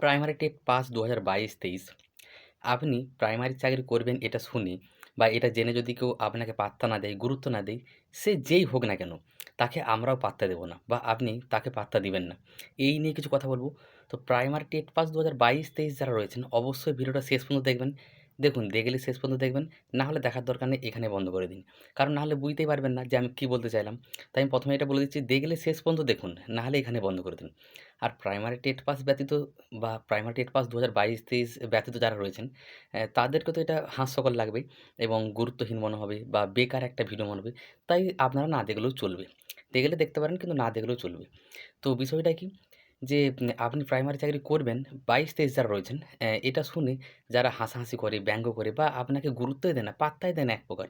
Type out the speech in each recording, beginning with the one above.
Primary TET pass দু হাজার বাইশ, তেইশ। আপনি প্রাইমারি চাকরি করবেন এটা শুনে বা এটা জেনে যদি কেউ আপনাকে পাত্তা না দেয়, গুরুত্ব না দেয়, সে যেই হোক না কেন, তাকে আমরাও পাত্তা দেবো না বা আপনি তাকে পাত্তা দিবেন না। এই নিয়ে কিছু কথা বলব। তো প্রাইমারি টেট পাস দু হাজার বাইশ, তেইশ যারা রয়েছেন, অবশ্যই ভিডিওটা শেষ পর্যন্ত দেখবেন। দেখুন দেখলে শেষ পর্যন্ত দেখবেন, না হলে দেখার দরকার নেই, এখানে বন্ধ করে দিন। কারণ না হলে বুঝতেই পারবেন না যে আমি কী বলতে চাইলাম। তাই আমি প্রথমে এটা বলে দিচ্ছি দেখলে শেষ পর্যন্ত দেখুন, না হলে এখানে বন্ধ করে দিন। আর প্রাইমারি টেট পাস ব্যতীত বা প্রাইমারি টেট পাস দু হাজার বাইশ, তেইশ ব্যতীত যারা রয়েছেন তাদেরকে তো এটা হাস্যকর লাগবে এবং গুরুত্বহীন মনে হবে বা বেকার একটা ভিডিও মনে হবে। তাই আপনারা না দেখলেও চলবে। দেখলে দেখতে পারেন, কিন্তু না দেখলেও চলবে। তো বিষয়টা কি? যে আপনি প্রাইমারি চাকরি করবেন, বাইশ তেইশ যারা রয়েছেন এটা শুনে যারা হাসাহাসি করে, ব্যঙ্গ করে বা আপনাকে গুরুত্বই দেয় না, পাত্তাই দেয় না এক প্রকার।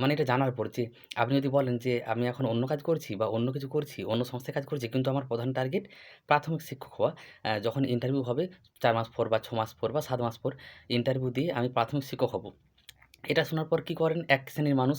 মানে এটা জানার পর যে, আপনি যদি বলেন যে, আমি এখন অন্য কাজ করছি বা অন্য কিছু করছি, অন্য সংস্থায় কাজ করছি, কিন্তু আমার প্রধান টার্গেট প্রাথমিক শিক্ষক হওয়া। যখন ইন্টারভিউ হবে, চার মাস পর বা ছ মাস পর বা সাত মাস পর ইন্টারভিউ দিয়ে আমি প্রাথমিক শিক্ষক হব। এটা শোনার পর কী করেন? এক শ্রেণির মানুষ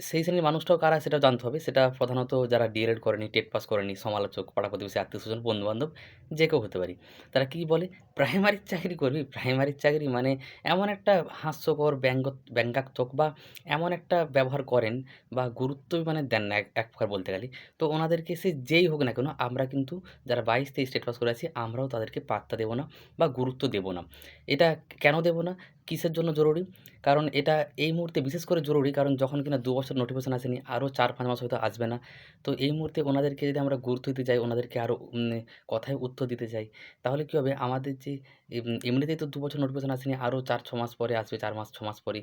সেই শ্রেণির মানুষটাও কারা সেটাও জানতে হবে। সেটা প্রধানত যারা ডিএলএড করেনি, টেট পাস করেনি, সমালোচক, পাড়া প্রতিবেশী, আত্মীয় স্বজন, বন্ধুবান্ধব, যে কেউ হতে পারি। তারা কী বলে? প্রাইমারির চাকরি করবি? প্রাইমারির চাকরি মানে এমন একটা হাস্যকর ব্যঙ্গ, ব্যঙ্গাত্মক বা এমন একটা ব্যবহার করেন বা গুরুত্বই মানে দেন না, এক এক প্রকার বলতে গেলে। তো ওনাদেরকে সে যেই হোক না কেন, আমরা কিন্তু যারা বাইশ, তেইশ স্টেট পাস করে আছি, আমরাও তাদেরকে পাত্তা দেবো না বা গুরুত্ব দেবো না। এটা কেন দেবো না? কিসের জন্য জরুরি? কারণ এটা এই মুহূর্তে বিশেষ করে জরুরি। কারণ যখন কিনা দু বছর নোটিফিকেশন আসেনি, আরও চার পাঁচ মাস হয়তো আসবে না। তো এই মুহূর্তে ওনাদেরকে যদি আমরা গুরুত্ব দিতে যাই, ওনাদেরকে আরও কথায় উত্তর দিতে যাই, তাহলে কী হবে? আমাদের যে এম- এমনিতেই তো দু বছর নোটিফিকেশন আসেনি, আরও চার, ছ মাস পরে আসবে, চার মাস, ছ মাস পরে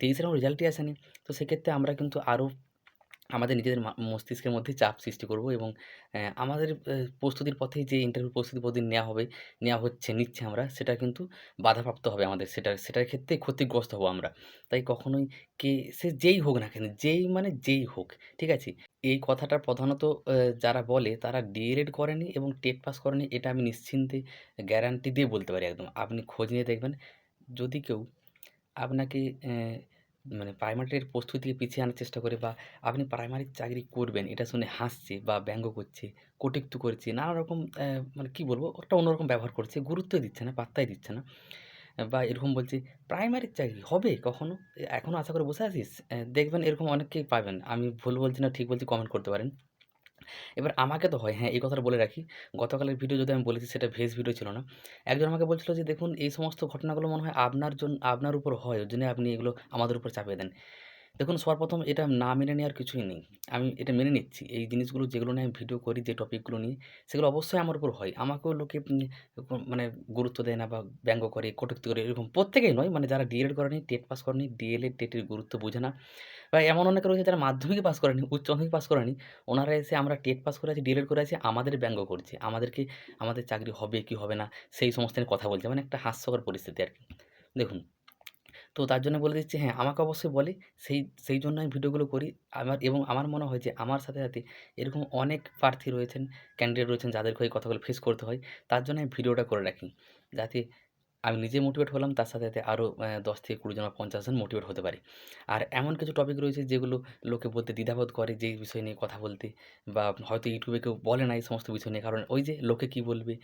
তেইশের রেজাল্টই আসেনি। তো সেক্ষেত্রে আমরা কিন্তু আরও আমাদের নিজেদের মস্তিষ্কের মধ্যে চাপ সৃষ্টি করব এবং আমাদের প্রস্তুতির পথেই যে ইন্টারভিউ প্রস্তুতি প্রতিদিন নেওয়া হবে, নেওয়া হচ্ছে, নিচ্ছে আমরা সেটা কিন্তু বাধাপ্রাপ্ত হবে আমাদের সেটা সেটার ক্ষেত্রে ক্ষতিগ্রস্ত হব আমরা। তাই কখনোই কে সে যেই হোক না কেন, যেই মানে যেই হোক, ঠিক আছে? এই কথাটা প্রধানত যারা বলে তারা ডিএলএড করেনি এবং টেট পাস করেনি এটা আমি নিশ্চিন্তে গ্যারান্টি দিয়ে বলতে পারি একদম। আপনি খোঁজ নিয়ে দেখবেন যদি কেউ আপনাকে মানে প্রাইমারির প্রস্তুতি থেকে পিছিয়ে আনার চেষ্টা করে বা আপনি প্রাইমারির চাকরি করবেন এটা শুনে হাসছে বা ব্যঙ্গ করছে, কটিক্ত করছে, নানা রকম মানে কি বলব? একটা অন্যরকম ব্যবহার করছে, গুরুত্বই দিচ্ছে না, পাত্তাই দিচ্ছে না। বা এরকম বলছে, "প্রাইমারির চাকরি হবে কখনো? এখনও এখনও আশা করে বসে আছিস?" দেখবেন এরকম অনেককেই পাবেন। আমি ভুল বলছি না ঠিক বলছি কমেন্ট করতে পারেন। এবার আমাকে তো হয় হ্যাঁ, এই কথাটা বলে রাখি। গতকালের ভিডিও যদি আমি বলেছি সেটা ভেজ ভিডিও ছিল না। একজন আমাকে বলছিল যে, "দেখুন এই সমস্ত ঘটনাগুলো মনে হয় আপনার জন্য আপনার উপর হয়। ওই জন্য আপনি এগুলো আমাদের উপর চাপিয়ে দেন।" দেখুন সর্বপ্রথম এটা না মেনে নেওয়ার কিছুই নেই। আমি এটা মেনে নিচ্ছি। এই জিনিসগুলো যেগুলো নিয়ে আমি ভিডিও করি, যে টপিকগুলো নিয়ে, সেগুলো অবশ্যই আমার উপর হয়। আমাকেও লোকে মানে গুরুত্ব দেয় না বা ব্যঙ্গ করে, কটুক্তি করে এরকম প্রত্যেকেই নয়। মানে যারা ডিএলএড করেনি, টেট পাস করেনি, ডিএলএড, টেটের গুরুত্ব বোঝে না বা এমন অনেকে রয়েছে যারা মাধ্যমিক পাস করেনি, উচ্চ মাধ্যমিক পাস করেনি। ওনারা এসে আমরা টেট পাস করে আছি, ডিএলএড করে আছি, আমাদের ব্যঙ্গ করছে। আমাদেরকে আমাদের চাকরি হবে কি হবে না সেই সমস্ত নিয়ে কথা বলছে। মানে একটা হাস্যকর পরিস্থিতি আর কি দেখুন তো তার জন্য বলে দিচ্ছি হ্যাঁ, আমাকে অবশ্যই বলে। সেই সেই জন্য আমি ভিডিওগুলো করি। আমার এবং আমার মনে হয় যে আমার সাথে, সাথে এরকম অনেক প্রার্থী রয়েছেন, ক্যান্ডিডেট রয়েছেন যাদেরকে এই কথাগুলো ফেস করতে হয়। তার জন্য আমি ভিডিওটা করে রাখি। যাতে আমি নিজে মোটিভেট হলাম তার সাথে, সাথে আরও দশ থেকে ২০ জন বা ৫০ জন মোটিভেট হতে পারে। আর এমন কিছু টপিক রয়েছে যেগুলো লোকে বলতে দ্বিধাবোধ করে যেই বিষয় নিয়ে কথা বলতে বা হয়তো ইউটিউবে কেউ বলে না এই সমস্ত বিষয় নিয়ে। কারণ ওই যে লোকে কি বলবে,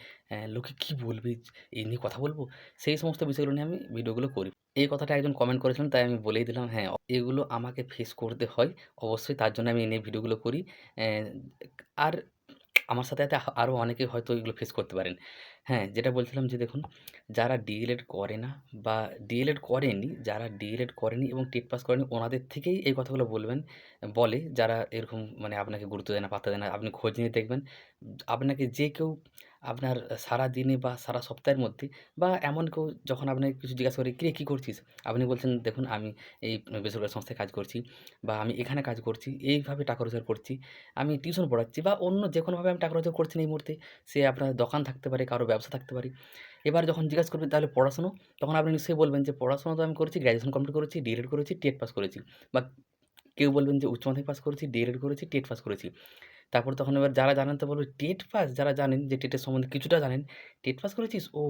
লোকে কি বলবে এই নিয়ে কথা বলব সেই সমস্ত বিষয়গুলো নিয়ে আমি ভিডিওগুলো করি। এই কথাটা একজন কমেন্ট করেছিলেন তাই আমি বলেই দিলাম হ্যাঁ, এগুলো আমাকে ফেস করতে হয়। অবশ্যই তার জন্য আমি এই নিয়ে ভিডিওগুলো করি। আর আমার সাথে, সাথে আরও অনেকে হয়তো এগুলো ফেস করতে পারেন। হ্যাঁ, যেটা বলছিলাম যে দেখুন, যারা ডিএলএড করে না বা ডিএলএড করেনি, যারা ডিএলএড করেনি এবং টেট পাস করেনি ওনাদের থেকেই এই কথাগুলো বলবেন বলে যারা এরকম মানে আপনাকে গুরুত্ব দেয় না, পাত্তা দেয় না। আপনি খোঁজ নিয়ে দেখবেন আপনাকে যে কেউ আপনার সারাদিনে বা সারা সপ্তাহের মধ্যে বা এমন কেউ যখন আপনাকে কিছু জিজ্ঞাসা করে, "কিরে কী করছিস?" আপনি বলছেন, "দেখুন আমি এই বেসরকারি সংস্থায় কাজ করছি বা আমি এখানে কাজ করছি, এইভাবে টাকা রোজগার করছি। আমি টিউশন পড়াচ্ছি" বা অন্য যে কোনোভাবে আমি টাকা রোজগার করছি এই মুহূর্তে। সে আপনার দোকান থাকতে পারে, কারও ব্যবসা থাকতে পারে। এবার যখন জিজ্ঞাসা করবেন, "তাহলে পড়াশুনো তখন আপনি নিশ্চয়ই বলবেন যে, "পড়াশোনা তো আমি করেছি, গ্র্যাজুয়েশন কমপ্লিট করেছি, ডিএলএড করেছি, টেট পাস করেছি।" বা কেউ বলবেন যে, "উচ্চ মাধ্যমিক পাস করেছি, ডিএড করেছি, টেট পাস করেছি।" তারপর তখন এবার যারা জানেন তো বলবে, "টেট পাস?" যারা জানেন যে টেটের সম্বন্ধে কিছুটা জানেন, "টেট পাস করেছিস? ও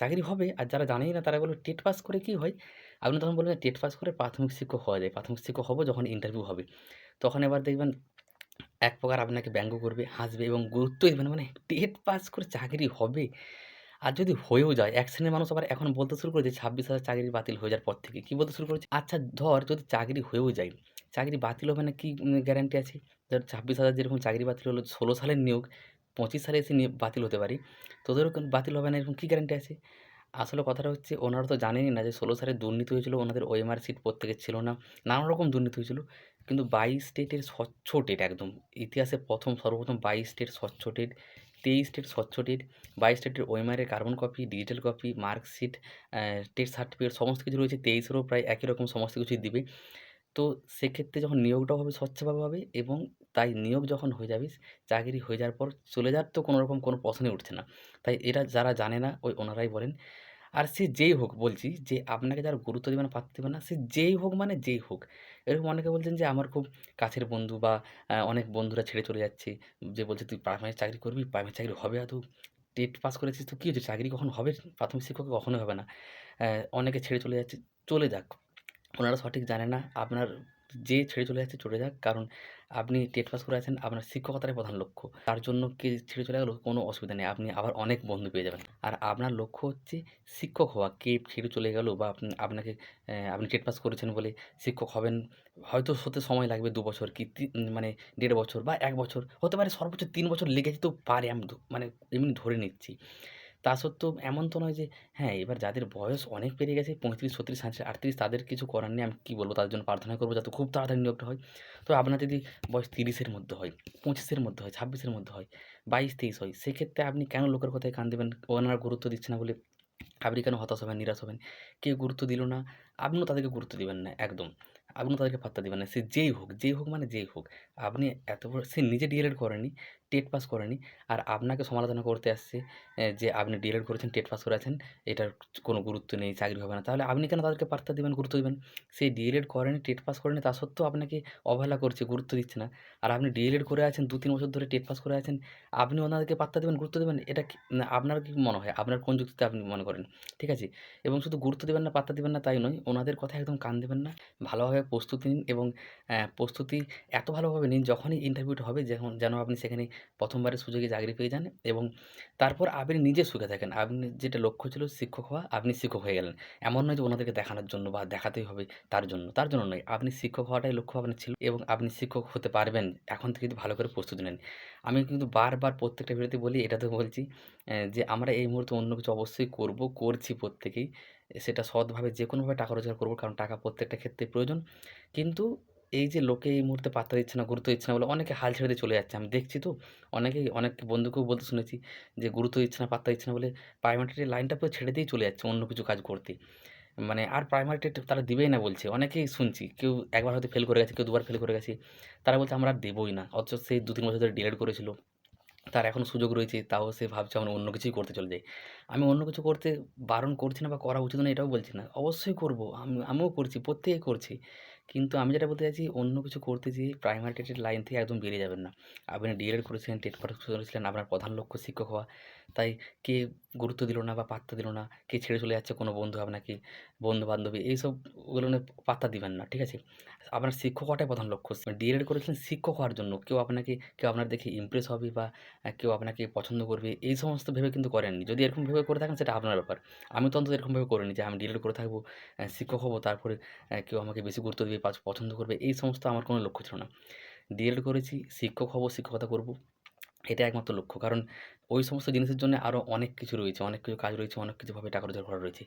চাকরি হবে।" আর যারা জানেই না তারা বলবে, "টেট পাস করে কি হয়?" আপনি তখন বলবেন, "টেট পাস করে প্রাথমিক শিক্ষক হওয়া যায়। প্রাথমিক শিক্ষক হব যখন ইন্টারভিউ হবে।" তখন এবার দেখবেন এক প্রকার আপনাকে ব্যঙ্গ করবে, হাসবে এবং গুরুত্বই দিবে না। মানে টেট পাস করে চাকরি হবে? আর যদি হয়েও যায় এক শ্রেণির মানুষ আবার এখন বলতে শুরু করেছে ছাব্বিশ হাজার চাকরি বাতিল হয়ে যাওয়ার পর থেকে কী বলতে শুরু করেছে আচ্ছা ধর যদি চাকরি হয়েও যায় চাকরি বাতিল হবে না কি গ্যারান্টি আছে। ধর ছাব্বিশ হাজার যেরকম চাকরি বাতিল হলো, ষোলো সালের নিয়োগ, পঁচিশ সালে এসে বাতিল হতে পারে। তোদেরও বাতিল হবে না, এরকম কী গ্যারান্টি আছে? আসলে কথাটা হচ্ছে, ওনারা তো জানেনই না যে ষোলো সালে দুর্নীতি হয়েছিল, ওনাদের ওএমআর সিট প্রত্যেকের ছিল না। নানা রকম দুর্নীতি হয়েছিল, কিন্তু বাইশ স্টেটের স্বচ্ছ টেট একদম। ইতিহাসে প্রথম, সর্বপ্রথম বাইশ স্টেট স্বচ্ছ টেট তেইশ স্টেট স্বচ্ছ টেট বাইশ স্টেটের ওএমআরের carbon copy digital copy marksheet TET certificate সমস্ত কিছু রয়েছে, তেইশেরও প্রায় একই রকম সমস্ত কিছুই দিবে। তো সেক্ষেত্রে যখন নিয়োগটাও হবে স্বচ্ছভাবে হবে এবং তাই নিয়োগ যখন হয়ে যাবে, চাকরি হয়ে যাওয়ার পর চলে যাওয়ার তো কোনো রকম কোনো প্রশ্নই উঠছে না। তাই এটা যারা জানে না ওই ওনারাই বলেন। আর সে যেই হোক বলছি যে আপনাকে যারা গুরুত্ব দেবে না পাত্তা দেবে না, সে যেই হোক মানে যেই হোক। এরকম অনেকে বলছেন যে আমার খুব কাছের বন্ধু বা অনেক বন্ধুরা ছেড়ে চলে যাচ্ছে যে বলছে, তুই প্রাইমারি চাকরি করবি, প্রাইমারি চাকরি হবে আর আদৌ টেট পাস করেছিস তো কী হচ্ছে? চাকরি কখন হবে? প্রাথমিক শিক্ষক কখনোই হবে না। অনেকে ছেড়ে চলে যাচ্ছে, চলে যাক। ওনারা সঠিক জানে না। আপনার যে ছেড়ে চলে যাচ্ছে চলে যাক। কারণ আপনি টেট পাস করে আছেন, আপনার শিক্ষকতারই প্রধান লক্ষ্য। তার জন্য কে ছেড়ে চলে গেল কোনো অসুবিধা নেই। আপনি আবার অনেক বন্ধু পেয়ে যাবেন। আর আপনার লক্ষ্য হচ্ছে শিক্ষক হওয়া। কে ছেড়ে চলে গেল বা আপনি, আপনাকে আপনি টেট পাস করেছেন বলে শিক্ষক হবেন। হয়তো হতে সময় লাগবে দু বছর কি তি- মানে দেড় বছর বা এক বছর। হতে পারে সর্বোচ্চ তিন বছর লেগে যেতেও পারে। আমি মানে এমনি ধরে নিচ্ছি। তা সত্ত্বেও এমন তো নয় যে হ্যাঁ, এবার যাদের বয়স অনেক পেরিয়ে গেছে 35, 36, 37, 38 তাদের কিছু করার নেই। আমি কী বলব তাদের জন্য প্রার্থনা করব যাতে খুব তাড়াতাড়ি নিয়োগটা হয়। তো আপনার যদি বয়স তিরিশের মধ্যে হয়, পঁচিশের মধ্যে হয়, ছাব্বিশের মধ্যে হয়, 22, 23 হয়, সেক্ষেত্রে আপনি কেন লোকের কথায় কান দেবেন? ওনারা গুরুত্ব দিচ্ছে না বলে আপনি কেন হতাশ হবেন, নিরাশ হবেন? কেউ গুরুত্ব দিল না, আপনিও তাদেরকে গুরুত্ব দিবেন না একদম। আপনিও তাদেরকে পাত্তা দিবেন না। সে যেই হোক, যেই হোক মানে যেই হোক। আপনি এত বড় সে নিজে ডিএলএড করেনি, টেট পাস করেনি। আর আপনাকে সমালোচনা করতে আসছে যে আপনি ডিএলএড করেছেন, টেট পাস করে আছেন, এটার কোনো গুরুত্ব নেই, চাকরি হবে না। তাহলে আপনি কেন তাদেরকে পাত্তা দেবেন গুরুত্ব দেবেন সে ডিএলএড করেনি, টেট পাস করেনি, তা সত্ত্বেও আপনাকে অবহেলা করছে, গুরুত্ব দিচ্ছে না। আর আপনি ডিএলএড করে আছেন, ২-৩ বছর ধরে টেট পাস করে আছেন, আপনি ওনাদেরকে পাত্তা দেবেন গুরুত্ব দেবেন এটা আপনার কি মনে হয়? আপনার কোন যুক্তিতে আপনি মনে করেন? ঠিক আছে? এবং শুধু গুরুত্ব দিবেন না, পাত্তা দেবেন না তাই নয়, ওনাদের কথা একদম কান দেবেন না। ভালোভাবে প্রস্তুতি নিন এবং প্রস্তুতি এত ভালোভাবে নিন যখনই ইন্টারভিউটা হবে যখন যেন আপনি সেখানে প্রথমবারের সুযোগে চাকরি পেয়ে যান এবং তারপর আপনি নিজে সুখে থাকেন। আপনি যেটা লক্ষ্য ছিল শিক্ষক হওয়া, আপনি শিক্ষক হয়ে গেলেন। এমন নয় যে ওনাদেরকে দেখানোর জন্য বা দেখাতেই হবে তার জন্য, তার জন্য নয়। আপনি শিক্ষক হওয়াটাই লক্ষ্য আপনার ছিল এবং আপনি শিক্ষক হতে পারবেন। এখন থেকে ভালো করে প্রস্তুতি নেন। আমি কিন্তু বারবার প্রত্যেকটা ভিডিওতে বলি, এটা তো বলছি যে আমরা এই মুহূর্তে অন্য কিছু অবশ্যই করব, করছি প্রত্যেকেই। সেটা সৎভাবে যে কোনোভাবে টাকা রোজগার করব কারণ টাকা প্রত্যেকটা ক্ষেত্রে প্রয়োজন। কিন্তু এই যে লোকে এই মুহূর্তে পাত্তা দিচ্ছে না, গুরুত্ব দিচ্ছে না বলে অনেকে হাল ছেড়ে দিয়ে চলে যাচ্ছে। আমি দেখছি তো অনেকেই অনেক বন্ধুকেও বলতে শুনেছি যে গুরুত্ব দিচ্ছে না, পাত্তা দিচ্ছে না বলে প্রাইমারি লাইনটা পুরো ছেড়ে দিয়েই চলে যাচ্ছে অন্য কিছু কাজ করতে। মানে আর প্রাইমারি টেট তারা দিবেই না বলছে। অনেকেই শুনছি। কেউ একবার হয়তো ফেল করে গেছে, কেউ দুবার ফেল করে গেছে। তারা বলছে আমরা আর দেবই না। অথচ সেই ২-৩ বছর ধরে ডিএলএড করেছিল। তার এখন সুযোগ রয়েছে তাও সে ভাবছে আমরা অন্য কিছুই করতে চলে যাই। আমি অন্য কিছু করতে বারণ করছি না বা করা উচিত না এটাও বলছি না। অবশ্যই করব। আমি আমিও করছি, প্রত্যেকেই করছি। কিন্তু আমি যেটা বলতে চাইছি অন্য কিছু করতে যেয়ে প্রাইমারি টেটের লাইন থেকে একদম বেরিয়ে যাবেন না। আপনি ডিএলএড করেছিলেন, টেট পাস করেছিলেন, আপনার প্রধান লক্ষ্য শিক্ষক হওয়া। তাই কে গুরুত্ব দিল না বা পাত্তা দিল না, কে ছেড়ে চলে যাচ্ছে কোনো বন্ধু আপনাকে, বন্ধু-বান্ধবী এইসব ওগুলো পাত্তা দিবেন না। ঠিক আছে? আপনার শিক্ষক হওয়াটাই প্রধান লক্ষ্য। ডিএলএড করেছিলেন শিক্ষক হওয়ার জন্য। কেউ আপনাকে কেউ আপনার দেখে ইমপ্রেস হবে বা কেউ আপনাকে পছন্দ করবে এই সমস্ত ভেবে কিন্তু করেননি। যদি এরকম ভেবে করে থাকেন সেটা আপনার ব্যাপার। আমি তো অন্তত এরকম ভেবে করিনি যে আমি ডিএলএড করে থাকব, শিক্ষক হব তারপরে কেউ আমাকে বেশি গুরুত্ব দিবে, পছন্দ করবে এই সমস্ত আমার কোনো লক্ষ্য ছিল না। ডিএলএড করেছি, শিক্ষক হব, শিক্ষকতা করব। এটা একমাত্র লক্ষ্য। কারণ ওই সমস্ত জিনিসের জন্য আরও অনেক কিছু রয়েছে, অনেক কিছু কাজ রয়েছে, অনেক কিছুভাবে টাকা রোজগার করা রয়েছে।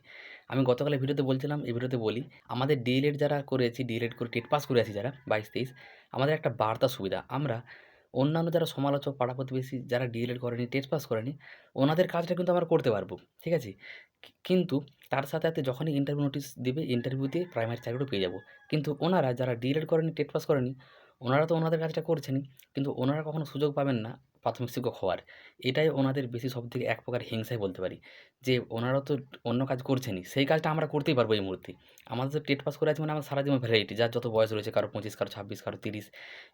আমি গতকালের ভিডিওতে বলছিলাম, এই ভিডিওতে বলি, আমাদের ডিএলএড যারা করেছি, ডিএলএড করে টেট পাস করে আছি যারা ২২-২৩ আমাদের একটা বার্তা সুবিধা। আমরা অন্যান্য যারা সমালোচক, পাড়া-প্রতিবেশী যারা ডিএলএড করেনি, টেট পাস করেনি, ওনাদের কাজটা কিন্তু আমরা করতে পারব। ঠিক আছে? কিন্তু তার সাথে, সাথে যখনই ইন্টারভিউ নোটিশ দিবে, ইন্টারভিউতে প্রাইমারি চাকরিও পেয়ে যাব। কিন্তু ওনারা যারা ডিএলএড করেনি, টেট পাস করেনি, ওনারা তো ওনাদের কাজটা করছেনই। কিন্তু ওনারা কখনো সুযোগ পাবেন না প্রাথমিক শিক্ষক হওয়ার। এটাই ওনাদের বেশি সব থেকে এক প্রকার হিংসাই বলতে পারি। যে ওনারা তো অন্য কাজ করছেনই। সেই কাজটা আমরা করতেই পারব এই মুহূর্তে। আমাদের তো টেট পাস করে আছে মানে আমার সারা জীবন ভ্যারাইটি যার যত বয়স রয়েছে কারও ২৫, কারও ২৬, কারও ৩০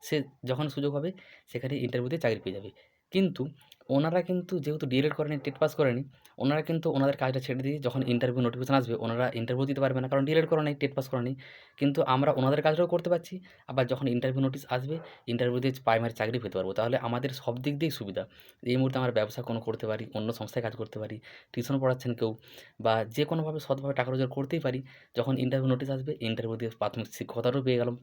সে যখন সুযোগ হবে সেখানে ইন্টারভিউতে চাকরি পেয়ে যাবে। কিন্তু ওনারা কিন্তু যেহেতু ডিএলএড করেনি, টেট পাস করেনি, ওনারা কিন্তু ওনাদের কাজটা ছেড়ে দিয়ে যখন ইন্টারভিউ নোটিফিকেশন আসবে, ওনারা ইন্টারভিউ দিতে পারবে না। কারণ ডিএলএড করে নাই, টেট পাস করে নাই। কিন্তু আমরা ওনাদের কাজটাও করতে পারছি। আবার যখন ইন্টারভিউ নোটিস আসবে, ইন্টারভিউ দিয়ে প্রাইমারি চাকরি পেতে পারব। তাহলে আমাদের সব দিক দিয়েই সুবিধা। এই মুহূর্তে আমরা ব্যবসা কোনো করতে পারি, অন্য সংস্থায় কাজ করতে পারি, টিউশন পড়াচ্ছেন কেউ বা যে কোনোভাবে সৎভাবে টাকা রোজগার করতেই পারি। যখন ইন্টারভিউ নোটিস আসবে, ইন্টারভিউ দিয়ে প্রাথমিক শিক্ষকতাটাও পেয়ে গেলাম।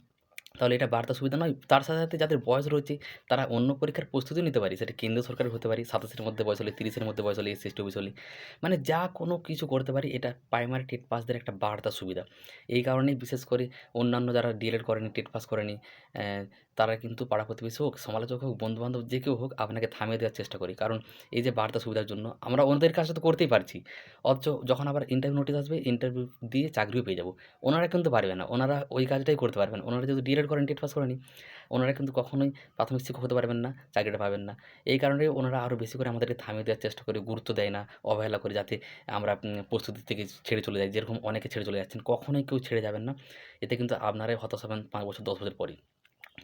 তাহলে এটা বার্তা সুবিধা নয়? তার সাথে, সাথে যাদের বয়স রয়েছে তারা অন্য পরীক্ষার প্রস্তুতি নিতে পারি। সেটা কেন্দ্রীয় সরকারের হতে পারি সাতাশের মধ্যে বয়স হলে, তিরিশের মধ্যে বয়স হলে, এসসি, এসটি, হলে। মানে যা কোনো কিছু করতে পারি এটা প্রাইমারি টেট পাসদের একটা বার্তা সুবিধা। এই কারণেই বিশেষ করে অন্যান্য যারা ডিএলএড করেনি, টেট পাস করেনি, তারা কিন্তু পাড়া প্রতিবেশী হোক, সমালোচক হোক, বন্ধু-বান্ধব যে কেউ হোক আপনাকে থামিয়ে দেওয়ার চেষ্টা করি। কারণ এই যে বার্তা সুবিধার জন্য আমরা ওনাদের কাজটা তো করতেই পারছি। অথচ যখন আবার ইন্টারভিউ নোটিস আসবে, ইন্টারভিউ দিয়ে চাকরিও পেয়ে যাব। ওনারা কিন্তু পারবে না। ওনারা ওই কাজটাই করতে পারবেন ওনারা যেহেতু ডিএলএড করেন টেট পাস করেনি, ওনারা কিন্তু কখনোই প্রাথমিক শিক্ষক হতে পারবেন না, চাকরিটা পাবেন না। এই কারণেই ওনারা আরও বেশি করে আমাদেরকে থামিয়ে দেওয়ার চেষ্টা করে, গুরুত্ব দেয় না, অবহেলা করে যাতে আমরা প্রস্তুতি থেকে ছেড়ে চলে যাই। যেরকম অনেকে ছেড়ে চলে যাচ্ছেন। কখনোই কেউ ছেড়ে যাবেন না। এতে কিন্তু আপনারাই হতাশ হবেন পাঁচ বছর, ১০ বছর পরেই।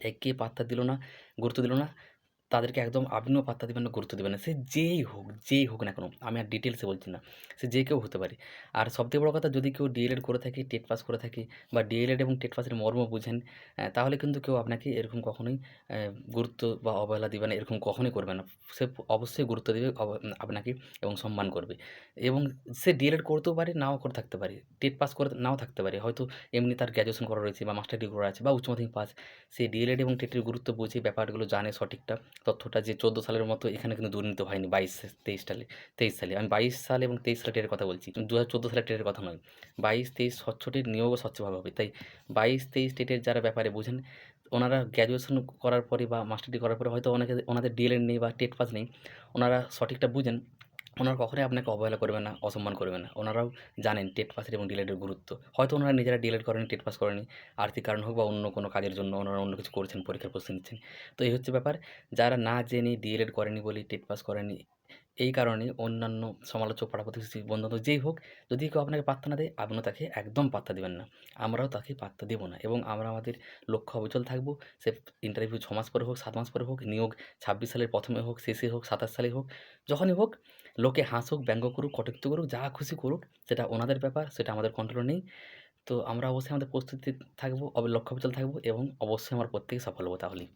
তাই কে পাত্তা দিল না, গুরুত্ব দিল না, তাদেরকে একদম আপনিও পাত্তা দিবেন না, গুরুত্ব দিবেন না। সে যেই হোক, যেই হোক না কেন, আমি আর ডিটেলসে বলছি না। সে যে কেউ হতে পারে। আর সবথেকে বড় কথা যদি কেউ ডিএলএড করে থাকে, টেট পাস করে থাকে বা ডিএলএড এবং টেট পাসের মর্ম বুঝেন, তাহলে কিন্তু কেউ আপনাকে এরকম কখনোই গুরুত্ব বা অবহেলা দিবে না, এরকম কখনোই করবে না। সে অবশ্যই গুরুত্ব দেবে আপনাকে এবং সম্মান করবে। এবং সে ডিএলএড করতেও পারে, নাও করে থাকতে পারে। টেট পাস করে নাও থাকতে পারে। হয়তো এমনি তার গ্র্যাজুয়েশন করা রয়েছে বা মাস্টার ডিগ্রি করা আছে বা উচ্চ মাধ্যমিক পাস। সে ডিএলএড এবং টেটের গুরুত্ব বুঝে ব্যাপারগুলো জানে সঠিকটা, তথ্যটা যে ১৪ সালের মতো এখানে কিন্তু দুর্নীতি হয়নি ২২, ২৩ সালে ২৩ সালে। আমি ২২ সাল এবং ২৩ সালের টেটের কথা বলছি। দু হাজার চোদ্দ সালে টেরের কথা নয়। বাইশ তেইশ স্বচ্ছটির নিয়োগও স্বচ্ছভাবে হবে। তাই ২২, ২৩ টেটের যারা ব্যাপারে বোঝেন ওনারা গ্র্যাজুয়েশন করার পরে বা মাস্টার ডিগ্রি করার পরে হয়তো অনেকে ওনাদের ডিএলএড নেই বা টেট পাস নেই। ওনারা সঠিকটা বুঝেন। ওনারা কখনোই আপনাকে অবহেলা করবে না, অসম্মান করবে না। ওনারাও জানেন টেট পাসের এবং ডিলেটের গুরুত্ব। হয়তো ওনারা নিজেরা ডিলেট করেনি, টেট পাস করেনি। আর্থিক কারণ হোক বা অন্য কোনো কাজের জন্য ওনারা অন্য কিছু করছেন, পরীক্ষার প্রস্তুতি নিচ্ছেন। তো এই হচ্ছে ব্যাপার। যারা না জেনে ডিএলএড করেনি বলেই টেট পাস করেনি, এই কারণে অন্যান্য সমালোচক, পাড়া প্রতিবেশী, বন্ধু-বান্ধব যেই হোক, যদি কেউ আপনাকে পাত্তা না দেয়, আপনিও তাকে একদম পাত্তা দিবেন না। আমরাও তাকে পাত্তা দেব না এবং আমরা আমাদের লক্ষ্য অবিচল থাকব। সে ইন্টারভিউ ছ মাস পরে হোক, সাত মাস পরে হোক, নিয়োগ ২৬ সালের প্রথমে হোক, শেষে হোক, ২৭ সালে হোক, যখনই হোক, লোকে হাসুক, ব্যঙ্গ করুক, কটূক্তি করুক, যা খুশি করুক, সেটা ওনাদের ব্যাপার, সেটা আমাদের কন্ট্রোল নেই। তো আমরা অবশ্যই আমাদের প্রস্তুতি থাকব, লক্ষ্যে অবিচল থাকব এবং অবশ্যই আমরা প্রত্যেকেই সফল হব তাহলেই।